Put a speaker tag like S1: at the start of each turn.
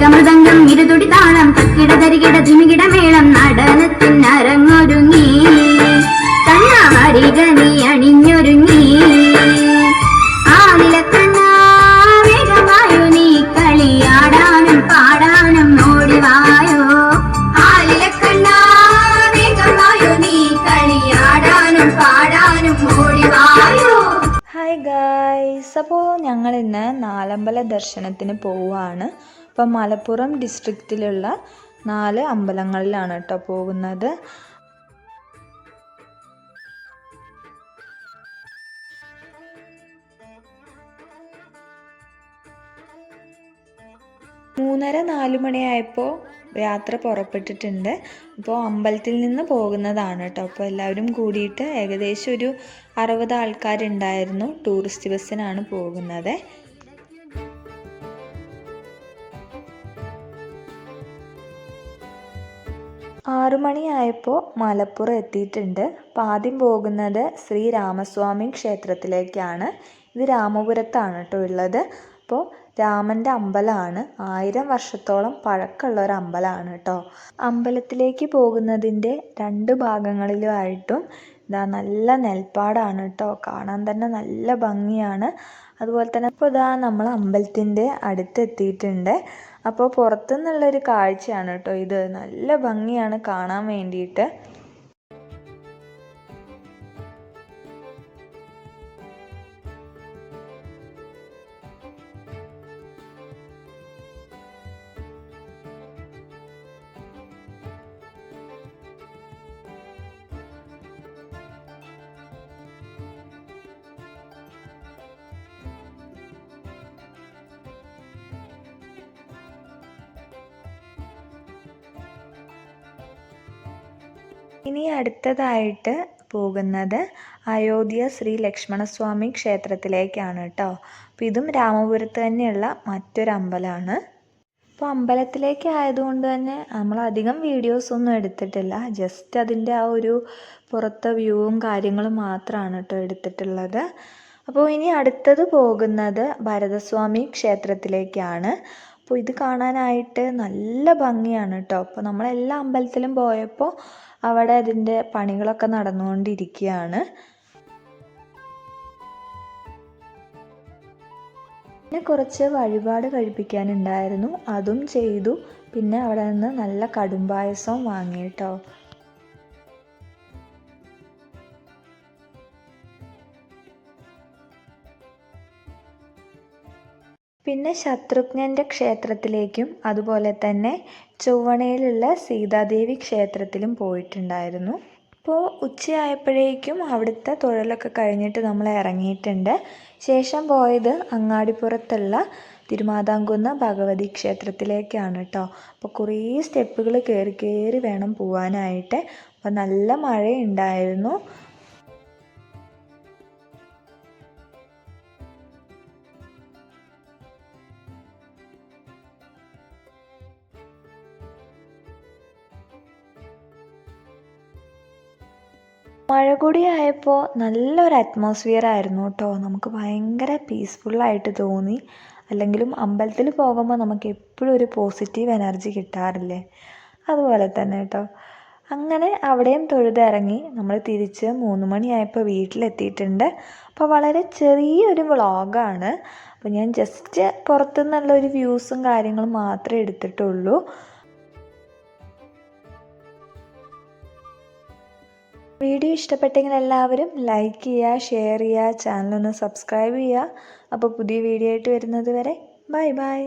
S1: ചെണ്ടക്കമൃതങ്കം ഇരുതുടി താളം തക്കിട തരികിട ധിമികിട മേളം നടനത്തിനരങ്ങൊരുങ്ങി കണ്ണാവരിക നീ അണിഞ്ഞൊരുങ്ങി.
S2: ഹായ് ഗായ്സ് അപ്പോൾ ഞങ്ങൾ ഇന്ന് നാലമ്പല ദർശനത്തിന് പോവുകയാണ്. അപ്പം മലപ്പുറം ഡിസ്ട്രിക്റ്റിലുള്ള നാല് അമ്പലങ്ങളിലാണ് കേട്ടോ പോകുന്നത്. മൂന്നര നാല് മണിയായപ്പോൾ യാത്ര പുറപ്പെട്ടിട്ടുണ്ട്. അപ്പോൾ അമ്പലത്തിൽ നിന്ന് പോകുന്നതാണ് കേട്ടോ അപ്പോൾ എല്ലാവരും കൂടിയിട്ട് ഏകദേശം ഒരു അറുപത് ആൾക്കാരുണ്ടായിരുന്നു. ടൂറിസ്റ്റ് ബസ്സിനാണ് പോകുന്നത്. ആറു മണിയായപ്പോൾ മലപ്പുറം എത്തിയിട്ടുണ്ട്. അപ്പോൾ ആദ്യം പോകുന്നത് ശ്രീരാമസ്വാമി ക്ഷേത്രത്തിലേക്കാണ്. ഇത് രാമപുരത്താണ് കേട്ടോ ഉള്ളത്. അപ്പോൾ രാമന്റെ അമ്പലമാണ് ആയിരം വർഷത്തോളം പഴക്കമുള്ള ഒരു അമ്പലമാണ് കേട്ടോ അമ്പലത്തിലേക്ക് പോകുന്നതിന്റെ രണ്ട് ഭാഗങ്ങളിലുമായിട്ടും ഇതാ നല്ല നെൽപ്പാടാണ് കേട്ടോ കാണാൻ തന്നെ നല്ല ഭംഗിയാണ്. അതുപോലെ തന്നെ ഇപ്പോൾ ഇതാ നമ്മൾ അമ്പലത്തിന്റെ അടുത്തെത്തിയിട്ടുണ്ട്. അപ്പോൾ പുറത്തുനിന്നുള്ളൊരു കാഴ്ചയാണ് കേട്ടോ ഇത്. നല്ല ഭംഗിയാണ് കാണാൻ വേണ്ടിയിട്ട്. ഇനി അടുത്തതായിട്ട് പോകുന്നത് അയോധ്യ ശ്രീ ലക്ഷ്മണസ്വാമി ക്ഷേത്രത്തിലേക്കാണ് കേട്ടോ അപ്പം ഇതും രാമപുരത്ത് തന്നെയുള്ള മറ്റൊരു അമ്പലമാണ്. അപ്പോൾ അമ്പലത്തിലേക്ക് ആയതുകൊണ്ട് തന്നെ നമ്മൾ അധികം വീഡിയോസ് ഒന്നും എടുത്തിട്ടില്ല. ജസ്റ്റ് അതിന്റെ ആ ഒരു പുറത്തെ വ്യൂവും കാര്യങ്ങളും മാത്രമാണ് കേട്ടോ എടുത്തിട്ടുള്ളത്. അപ്പോൾ ഇനി അടുത്തത് പോകുന്നത് ഭരതസ്വാമി ക്ഷേത്രത്തിലേക്കാണ്. അപ്പോൾ ഇത് കാണാനായിട്ട് നല്ല ഭംഗിയാണ് കേട്ടോ അപ്പോൾ നമ്മളെല്ലാ അമ്പലത്തിലും പോയപ്പോൾ അവിടെ അതിന്റെ പണികളൊക്കെ നടന്നുകൊണ്ടിരിക്കുകയാണ് പിന്നെ കുറച്ച് വഴിപാട് കഴിപ്പിക്കാനുണ്ടായിരുന്നു. അതും ചെയ്തു. പിന്നെ അവിടെ നിന്ന് നല്ല കടുംപായസവും വാങ്ങി കേട്ടോ പിന്നെ ശത്രുഘ്നന്റെ ക്ഷേത്രത്തിലേക്കും അതുപോലെ തന്നെ ചൊവ്വണയിലുള്ള സീതാദേവി ക്ഷേത്രത്തിലും പോയിട്ടുണ്ടായിരുന്നു. അപ്പോൾ ഉച്ചയായപ്പോഴേക്കും അവിടുത്തെ തൊഴിലൊക്കെ കഴിഞ്ഞിട്ട് നമ്മൾ ഇറങ്ങിയിട്ടുണ്ട്. ശേഷം പോയത് അങ്ങാടിപ്പുറത്തുള്ള തിരുമാതാംകുന്ന് ഭഗവതി ക്ഷേത്രത്തിലേക്കാണ് കേട്ടോ അപ്പോൾ കുറേ സ്റ്റെപ്പുകൾ കയറി കയറി വേണം പോവാനായിട്ട്. അപ്പോൾ നല്ല മഴയുണ്ടായിരുന്നു. മഴ കൂടി ആയപ്പോൾ നല്ലൊരു അറ്റ്മോസ്ഫിയർ ആയിരുന്നു കേട്ടോ നമുക്ക് ഭയങ്കര പീസ്ഫുള്ളായിട്ട് തോന്നി. അല്ലെങ്കിലും അമ്പലത്തിൽ പോകുമ്പോൾ നമുക്ക് എപ്പോഴും ഒരു പോസിറ്റീവ് എനർജി കിട്ടാറില്ലേ? അതുപോലെ തന്നെ കേട്ടോ അങ്ങനെ അവിടെയും തൊഴുതിറങ്ങി നമ്മൾ തിരിച്ച് മൂന്ന് മണിയായപ്പോൾ വീട്ടിലെത്തിയിട്ടുണ്ട്. അപ്പോൾ വളരെ ചെറിയൊരു വ്ളോഗാണ്. അപ്പോൾ ഞാൻ ജസ്റ്റ് പുറത്തുനിന്നുള്ള ഒരു വ്യൂസും കാര്യങ്ങളും മാത്രമേ എടുത്തിട്ടുള്ളൂ. വീഡിയോ ഇഷ്ടപ്പെട്ടെങ്കിൽ എല്ലാവരും ലൈക്ക് ചെയ്യുക ഷെയർ ചെയ്യുക ചാനലൊന്ന് സബ്സ്ക്രൈബ് ചെയ്യുക. അപ്പോൾ പുതിയ വീഡിയോ ആയിട്ട് വരുന്നത് വരെ ബൈ ബൈ